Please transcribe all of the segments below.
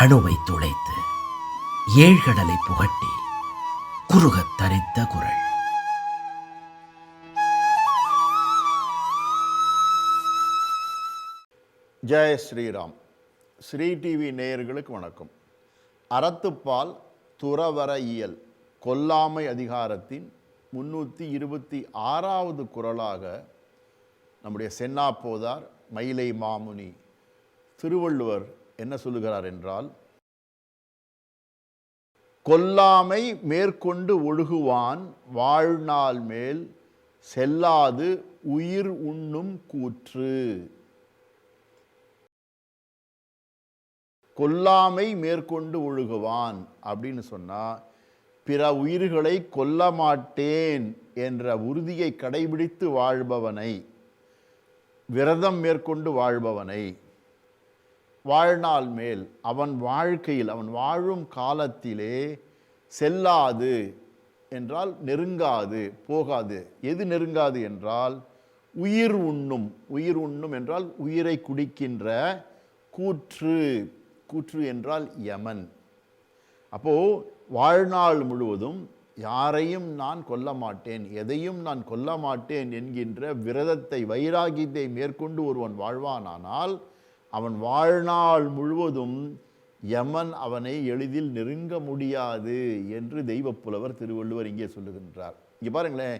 அணுவை துளைத்து ஏழ்கடலை புகட்டி குறுகத் தரித்த குரல். ஜெய ஸ்ரீராம். ஸ்ரீ டிவி நேயர்களுக்கு வணக்கம். அறத்துப்பால் துறவர இயல் கொல்லாமை அதிகாரத்தின் முன்னூற்றி இருபத்தி ஆறாவது குரலாக நம்முடைய சென்னா போதார் மயிலை மாமுனி திருவள்ளுவர் என்ன சொல்லுகிறார் என்றால் கொல்லாமை மேற்கொண்டு ஒழுகுவான் வாழ்நாள் மேல் செல்லாது உயிர் உண்ணும் கூற்று. கொல்லாமை மேற்கொண்டு ஒழுகுவான் அப்படின்னு சொன்னால் பிற உயிர்களை கொல்ல மாட்டேன் என்ற உறுதியை கடைபிடித்து வாழ்பவனை விரதம் மேற்கொண்டு வாழ்பவனை வாழ்நாள் மேல் அவன் வாழ்க்கையில் அவன் வாழும் காலத்திலே செல்லாது என்றால் நெருங்காது போகாது. எது நெருங்காது என்றால் உயிர் உண்ணும் உயிர் உண்ணும் என்றால் உயிரை குடிக்கின்ற கூற்று கூற்று என்றால் யமன். அப்போது வாழ்நாள் முழுவதும் யாரையும் நான் கொல்ல மாட்டேன் எதையும் நான் கொல்ல மாட்டேன் என்கின்ற விரதத்தை வைராகியத்தை மேற்கொண்டு ஒருவன் வாழ்வானானால் அவன் வாழ்நாள் முழுவதும் யமன் அவனை எளிதில் நெருங்க முடியாது என்று தெய்வப்புலவர் திருவள்ளுவர் இங்கே சொல்லுகின்றார். இங்கே பாருங்களேன்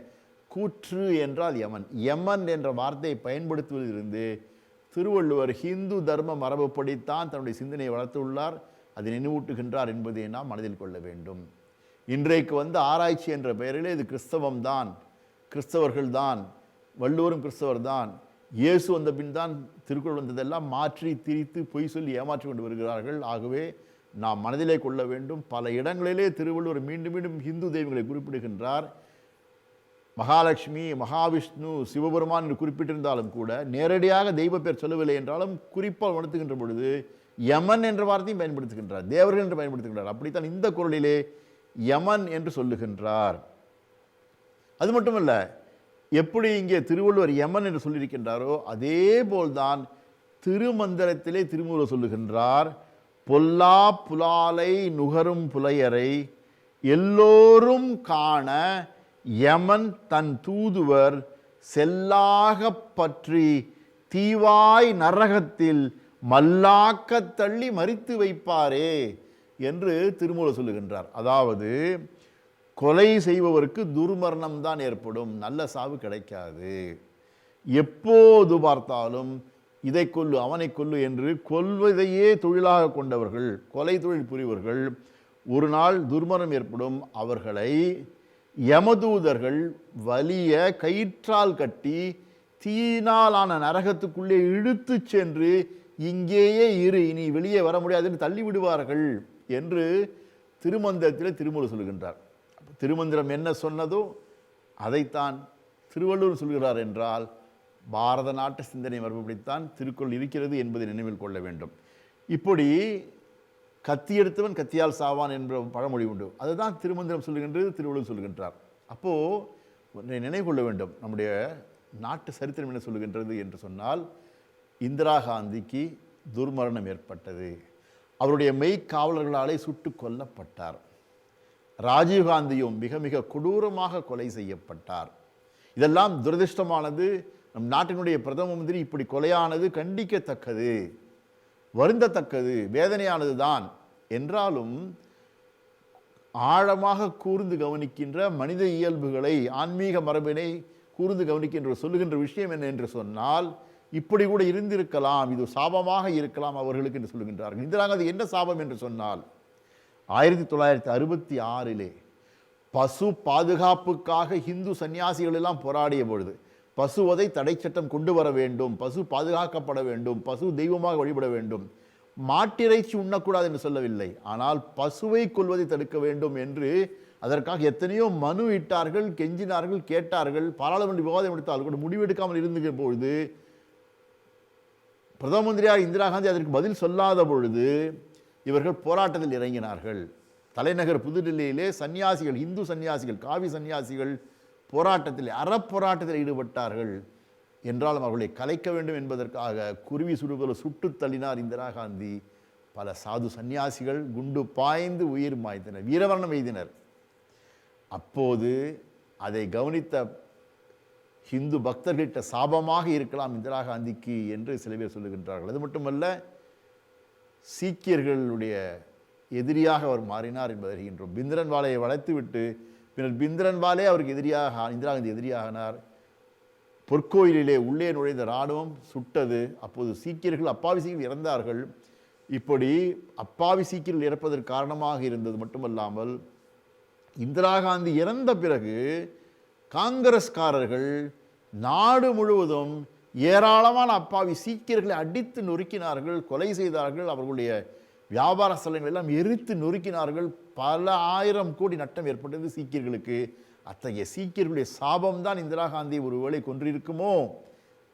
கூற்று என்றால் யமன். யமன் என்ற வார்த்தையை பயன்படுத்துவதிலிருந்து திருவள்ளுவர் ஹிந்து தர்ம மரபுப்படித்தான் தன்னுடைய சிந்தனையை வளர்த்துள்ளார். அதை நினைவூட்டுகின்றார் என்பதை நாம் மனதில் கொள்ள வேண்டும். இன்றைக்கு வந்து ஆராய்ச்சி என்ற பெயரிலே இது கிறிஸ்தவம் தான் கிறிஸ்தவர்கள் தான் வள்ளுவரும் கிறிஸ்தவர் தான் இயேசு வந்த பின் தான் திருக்குறள் வந்ததெல்லாம் மாற்றி திரித்து பொய் சொல்லி ஏமாற்றி கொண்டு வருகிறார்கள். ஆகவே நாம் மனதிலே கொள்ள வேண்டும். பல இடங்களிலே திருவள்ளுவர் மீண்டும் மீண்டும் ஹிந்து தெய்வங்களை குறிப்பிடுகின்றார். மகாலட்சுமி மகாவிஷ்ணு சிவபெருமான் என்று குறிப்பிட்டிருந்தாலும் கூட நேரடியாக தெய்வ பேர் சொல்லவில்லை என்றாலும் குறிப்பால் உணர்த்துகின்ற பொழுது யமன் என்ற வார்த்தையும் பயன்படுத்துகின்றார். தேவர்கள் என்று பயன்படுத்துகின்றார். அப்படித்தான் இந்த குரலிலே யமன் என்று சொல்லுகின்றார். அது மட்டுமல்ல எப்படி இங்கே திருவள்ளுவர் யமன் என்று சொல்லியிருக்கின்றாரோ அதே போல்தான் திருமந்திரத்திலே திருமூலர் சொல்லுகின்றார் பொல்லா புலாலை நுகரும் புலையரை எல்லோரும் காண யமன் தன் தூதுவர் செல்லாகப் பற்றி தீவாய் நரகத்தில் மல்லாக்கத் தள்ளி மறித்து வைப்பாரே என்று திருமூலர் சொல்லுகின்றார். அதாவது கொலை செய்பவருக்கு துர்மரணம் தான் ஏற்படும். நல்ல சாவு கிடைக்காது. எப்போது பார்த்தாலும் இதை கொல்லு அவனை கொல்லு என்று கொல்வதையே தொழிலாக கொண்டவர்கள் கொலை தொழில் புரிவர்கள் ஒரு நாள் துர்மரணம் ஏற்படும். அவர்களை யமதூதர்கள் வலிய கயிற்றால் கட்டி தீனாலான நரகத்துக்குள்ளே இழுத்து சென்று இங்கேயே இரு இனி வெளியே வர முடியாது என்று தள்ளி விடுவார்கள் என்று திருமந்தத்தில் திருமூலர் சொல்கின்றார் திருமந்திரம் என்ன சொன்னதோ அதைத்தான் திருவள்ளுவர் சொல்கிறார் என்றால் பாரத நாட்டு சிந்தனை மரபுப்படித்தான் திருக்குறள் இருக்கிறது என்பதை நினைவில் கொள்ள வேண்டும். இப்படி கத்தி எடுத்தவன் கத்தியால் சாவான் என்ற பழமொழி உண்டு. அதுதான் திருமந்திரம் சொல்லுகின்றது திருவள்ளுவர் சொல்லுகின்றார். அப்போது நினைவு கொள்ள வேண்டும். நம்முடைய நாட்டு சரித்திரம் என்ன சொல்லுகின்றது என்று சொன்னால் இந்திரா காந்திக்கு துர்மரணம் ஏற்பட்டது. அவருடைய மெய்க்காவலர்களாலே சுட்டு கொல்லப்பட்டார். ராஜீவ்காந்தியும் மிக மிக கொடூரமாக கொலை செய்யப்பட்டார். இதெல்லாம் துரதிர்ஷ்டமானது. நம் நாட்டினுடைய பிரதம மந்திரி இப்படி கொலையானது கண்டிக்கத்தக்கது வருந்தத்தக்கது வேதனையானது தான் என்றாலும் ஆழமாக கூர்ந்து கவனிக்கின்ற மனித இயல்புகளை ஆன்மீக மரபினை கூர்ந்து கவனிக்கின்ற சொல்லுகின்ற விஷயம் என்ன என்று சொன்னால் இப்படி கூட இருந்திருக்கலாம் இது சாபமாக இருக்கலாம் அவர்களுக்கு என்று சொல்லுகின்றார்கள் இந்திரா காந்தி என்ன சாபம் என்று சொன்னால் ஆயிரத்தி தொள்ளாயிரத்தி அறுபத்தி ஆறிலே பசு பாதுகாப்புக்காக ஹிந்து சன்னியாசிகள் எல்லாம் போராடிய பொழுது பசுவதை தடை சட்டம் கொண்டு வர வேண்டும் பசு பாதுகாக்கப்பட வேண்டும் பசு தெய்வமாக வழிபட வேண்டும். மாட்டிறைச்சி உண்ணக்கூடாது என்று சொல்லவில்லை. ஆனால் பசுவை கொள்வதை தடுக்க வேண்டும் என்று அதற்காக எத்தனையோ மனு இட்டார்கள் கெஞ்சினார்கள் கேட்டார்கள். பாராளுமன்ற விவாதம் எடுத்தால் கூட முடிவெடுக்காமல் இருந்துகிற பொழுது பிரதம மந்திரியார் இந்திரா காந்தி அதற்கு பதில் சொல்லாத பொழுது இவர்கள் போராட்டத்தில் இறங்கினார்கள். தலைநகர் புதுடில்லியிலே சன்னியாசிகள் இந்து சன்னியாசிகள் காவி சன்னியாசிகள் போராட்டத்தில் அறப்போராட்டத்தில் ஈடுபட்டார்கள். என்றாலும் அவர்களை கலைக்க வேண்டும் என்பதற்காக குருவி சுடுபோல சுட்டுத் தள்ளினார் இந்திரா காந்தி. பல சாது சந்நியாசிகள் குண்டு பாய்ந்து உயிர் மாய்த்தனர் வீரவர்ணம் எய்தினர். அப்போது அதை கவனித்த ஹிந்து பக்தர்கிட்ட சாபமாக இருக்கலாம் இந்திரா காந்திக்கு என்று சில பேர் சொல்லுகின்றார்கள். அது மட்டுமல்ல சீக்கியர்களுடைய எதிரியாக அவர் மாறினார் என்பதை அறிகின்றோம். பிந்திரன்வாலையை வளைத்துவிட்டு பின்னர் பிந்திரன்வாலே அவருக்கு எதிரியாக இந்திரா காந்தி எதிரியாகினார். பொற்கோயிலிலே உள்ளே நுழைந்த இராணுவம் சுட்டது. அப்போது சீக்கியர்கள் அப்பாவி சீக்கியர்கள் இறந்தார்கள். இப்படி அப்பாவி சீக்கியர்கள் இறப்பதற்கு காரணமாக இருந்தது மட்டுமல்லாமல் இந்திரா காந்தி இறந்த பிறகு காங்கிரஸ்காரர்கள் நாடு முழுவதும் ஏராளமான அப்பாவி சீக்கியர்களை அடித்து நொறுக்கினார்கள் கொலை செய்தார்கள் அவர்களுடைய வியாபார ஸ்தலங்கள் எல்லாம் எரித்து நொறுக்கினார்கள். பல ஆயிரம் கோடி நட்டம் ஏற்பட்டது சீக்கியர்களுக்கு. அத்தகைய சீக்கியர்களுடைய சாபம் தான் இந்திரா காந்தி ஒருவேளை கொன்றிருக்குமோ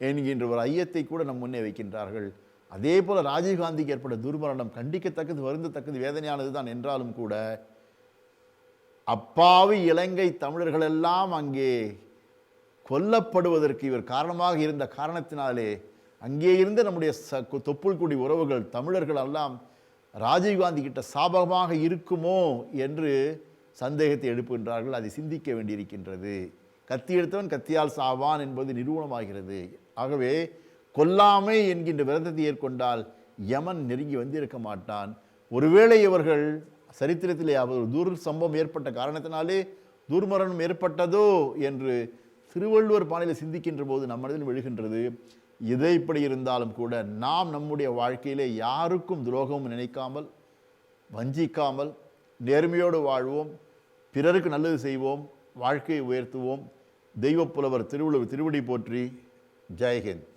என்கின்ற ஒரு ஐயத்தை கூட நம் முன்னே வைக்கின்றார்கள். அதே போல் ராஜீவ்காந்திக்கு ஏற்பட்ட துர்மரணம் கண்டிக்கத்தக்கது வருந்தத்தக்கது வேதனையானது தான் என்றாலும் கூட அப்பாவி இலங்கை தமிழர்களெல்லாம் அங்கே கொல்லப்படுவதற்கு இவர் காரணமாக இருந்த காரணத்தினாலே அங்கே இருந்த நம்முடைய ச தொப்புள் குடி உறவுகள் தமிழர்கள் எல்லாம் ராஜீவ்காந்தி கிட்ட சாபகமாக இருக்குமோ என்று சந்தேகத்தை எழுப்புகின்றார்கள். அதை சிந்திக்க வேண்டியிருக்கின்றது. கத்தி எடுத்தவன் கத்தியால் சாவான் என்பது நிரூபணமாகிறது. ஆகவே கொல்லாமை என்கின்ற விரதத்தை ஏற்கொண்டால் யமன் நெருங்கி வந்திருக்க மாட்டான். ஒருவேளை இவர்கள் சரித்திரத்திலே அவர் ஒரு துர் சம்பவம் ஏற்பட்ட காரணத்தினாலே துர்மரணம் ஏற்பட்டதோ என்று திருவள்ளுவர் பாணியில் சிந்திக்கின்ற போது நம் மனதில் விழுகின்றது. எதை இப்படி இருந்தாலும் கூட நாம் நம்முடைய வாழ்க்கையிலே யாருக்கும் துரோகமும் நினைக்காமல் வஞ்சிக்காமல் நேர்மையோடு வாழ்வோம் பிறருக்கு நல்லது செய்வோம் வாழ்க்கையை உயர்த்துவோம். தெய்வப்புலவர் திருவள்ளுவர் திருவடி போற்றி. ஜெயஹிந்த்.